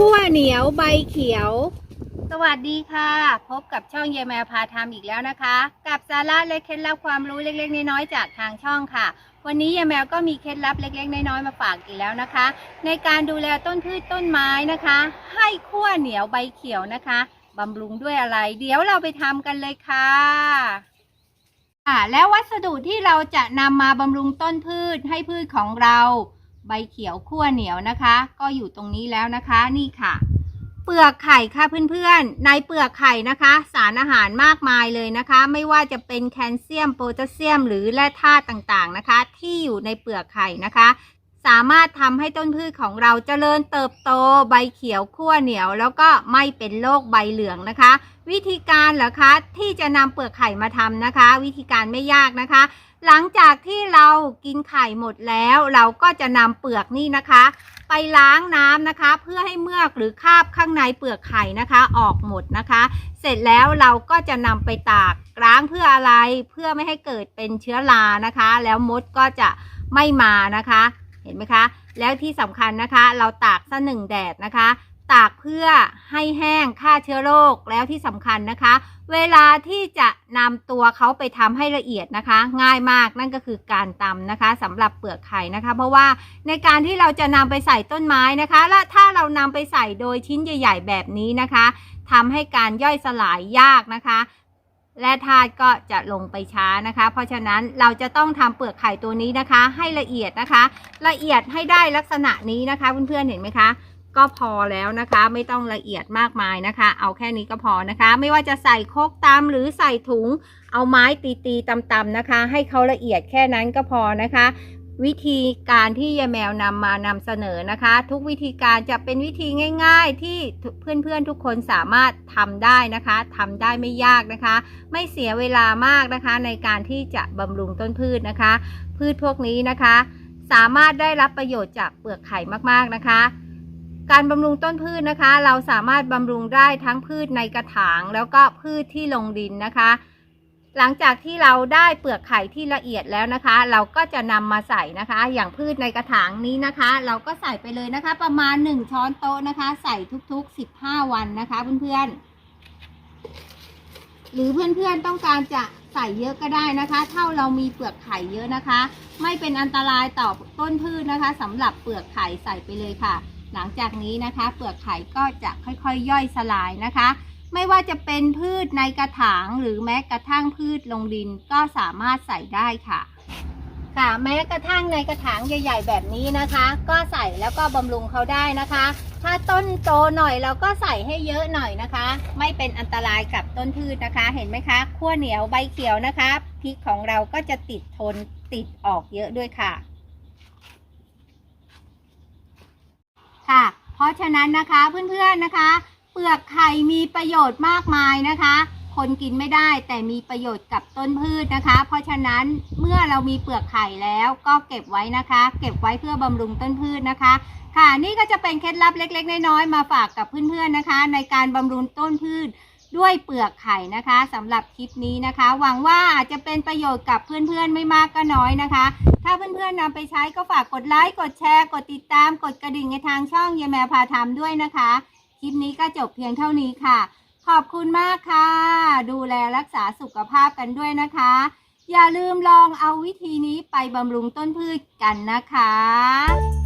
ขั้วเหนียวใบเขียว สวัสดีค่ะ พบกับช่องเยายแมวพาทำอีกแล้วนะคะ กับสาระและเคล็ดลับความรู้เล็ก ๆ น้อยๆจากทางช่องค่ะ วันนี้ยายแมวก็มีเคล็ดลับเล็ก ๆ น้อยๆมาฝากอีกแล้วนะคะ ในการดูแลต้นพืชต้นไม้นะคะ ให้ขั้วเหนียวใบเขียวนะคะบำรุงด้วยอะไร เดี๋ยวเราไปทำกันเลยค่ะค่ะแล้ววัสดุที่เราจะนำมาบำรุงต้นพืชให้พืชของเรา ใบเขียวขั้วเหนียวนะคะ ก็อยู่ตรงนี้แล้วนะคะนี่ค่ะ เปลือกไข่ค่ะเพื่อนๆ ในเปลือกไข่นะคะ สารอาหารมากมายเลยนะคะ ไม่ว่าจะเป็นแคลเซียมโพแทสเซียม หรือแร่ธาตุต่างๆนะคะ ที่อยู่ในเปลือกไข่นะคะ สามารถทำให้ต้นพืชของเราเจริญเติบโต ใบเขียวขั้วเหนียว แล้วก็ไม่เป็นโรคใบเหลืองนะคะ วิธีการเหรอคะที่จะนำเปลือกไข่มาทำนะคะ วิธีการไม่ยากนะคะ หลังจากที่เรากินไข่หมดแล้ว เราก็จะนำเปลือกนี่นะคะ ไปล้างน้ำนะคะ เพื่อให้เมือกหรือคราบข้างในเปลือกไข่นะคะ ออกหมดนะคะ เสร็จแล้วเราก็จะนำไปตากล้างเพื่ออะไรเพื่อไม่ให้เกิดเป็นเชื้อรานะคะ แล้วมดก็จะไม่มานะคะ เห็นไหมคะ แล้วที่สำคัญนะคะ เราตากซะหนึ่งแดดนะคะ ตากเพื่อให้แห้งฆ่าเชื้อโรคแล้วที่สำคัญนะคะ เวลาที่จะนำตัวเขาไปทำให้ละเอียดนะคะ ง่ายมากนั่นก็คือการตำนะคะสำหรับเปลือกไข่นะคะ เพราะว่าในการที่เราจะนำไปใส่ต้นไม้นะคะ และถ้าเรานำไปใส่โดยชิ้นใหญ่ ๆ แบบนี้นะคะทำให้การย่อยสลายยากนะคะและธาตุก็จะลงไปช้านะคะ เพราะฉะนั้นเราจะต้องทำเปลือกไข่ตัวนี้นะคะ ให้ละเอียดนะคะ ละเอียดให้ได้ลักษณะนี้นะคะเพื่อนๆเห็นไหมคะ ก็พอแล้วนะคะ ไม่ต้องละเอียดมากมายนะคะ เอาแค่นี้ก็พอนะคะ ไม่ว่าจะใส่โคกตำหรือใส่ถุง เอาไม้ตีๆตำๆนะคะ ให้เขาละเอียดแค่นั้นก็พอนะคะวิธีการที่ยายแมวนำมานำเสนอนะคะ ทุกวิธีการจะเป็นวิธีง่าย ๆ ที่เพื่อนๆทุกคนสามารถทำได้นะคะทำได้ไม่ยากนะคะ ไม่เสียเวลามากนะคะ ในการที่จะบำรุงต้นพืชนะคะ พืชพวกนี้นะคะ สามารถได้รับประโยชน์จากเปลือกไข่มากๆนะคะ การบำรุงต้นพืชนะคะ เราสามารถบำรุงได้ทั้งพืชในกระถาง แล้วก็พืชที่ลงดินนะคะ หลังจากที่เราได้เปลือกไข่ที่ละเอียดแล้วนะคะ เราก็จะนำมาใส่นะคะ อย่างพืชในกระถางนี้นะคะ เราก็ใส่ไปเลยนะคะ ประมาณ 1 ช้อนโต๊ะนะคะ ใส่ทุกๆ 15 วันนะคะเพื่อนๆหรือเพื่อนๆต้องการจะใส่เยอะก็ได้นะคะ เท่าเรามีเปลือกไข่เยอะนะคะ ไม่เป็นอันตรายต่อต้นพืชนะคะสำหรับเปลือกไข่ใส่ไปเลยค่ะ หลังจากนี้นะคะ เปลือกไข่ก็จะค่อยๆย่อยสลายนะคะ ไม่ว่าจะเป็นพืชในกระถางหรือแม้กระทั่งพืชลงดินก็สามารถใส่ได้ค่ะ ค่ะแม้กระทั่งในกระถางใหญ่ ๆ แบบนี้นะคะ ก็ใส่แล้วก็บำรุงเขาได้นะคะ ถ้าต้นโตหน่อยเราก็ใส่ให้เยอะหน่อยนะคะ ไม่เป็นอันตรายกับต้นพืชนะคะ เห็นไหมคะขั้วเหนียวใบเขียวนะคะพริกของเราก็จะติดทนติดออกเยอะด้วยค่ะ ค่ะ เพราะฉะนั้นนะคะเพื่อนๆนะคะ เปลือกไข่มีประโยชน์มากมายนะคะ คนกินไม่ได้แต่มีประโยชน์กับต้นพืชนะคะ เพราะฉะนั้นเมื่อเรามีเปลือกไข่แล้วก็เก็บไว้นะคะ เก็บไว้เพื่อบำรุงต้นพืชนะคะ ค่ะนี่ก็จะเป็นเคล็ดลับเล็ก ๆ น้อยๆมาฝากกับเพื่อนๆนะคะ ในการบำรุงต้นพืช ด้วยเปลือกไข่นะคะสำหรับคลิปนี้นะคะ หวังว่าอาจจะเป็นประโยชน์กับเพื่อนๆไม่มากก็น้อยนะคะ ถ้าเพื่อนๆนำไปใช้ก็ฝากกดไลค์กดแชร์ กดติดตาม กดกระดิ่งในทางช่องเยายแมวพาทำด้วยนะคะ คลิปนี้ก็จบเพียงเท่านี้ค่ะ ขอบคุณมากค่ะ ดูแลรักษาสุขภาพกันด้วยนะคะ อย่าลืมลองเอาวิธีนี้ไปบำรุงต้นพืชกันนะคะ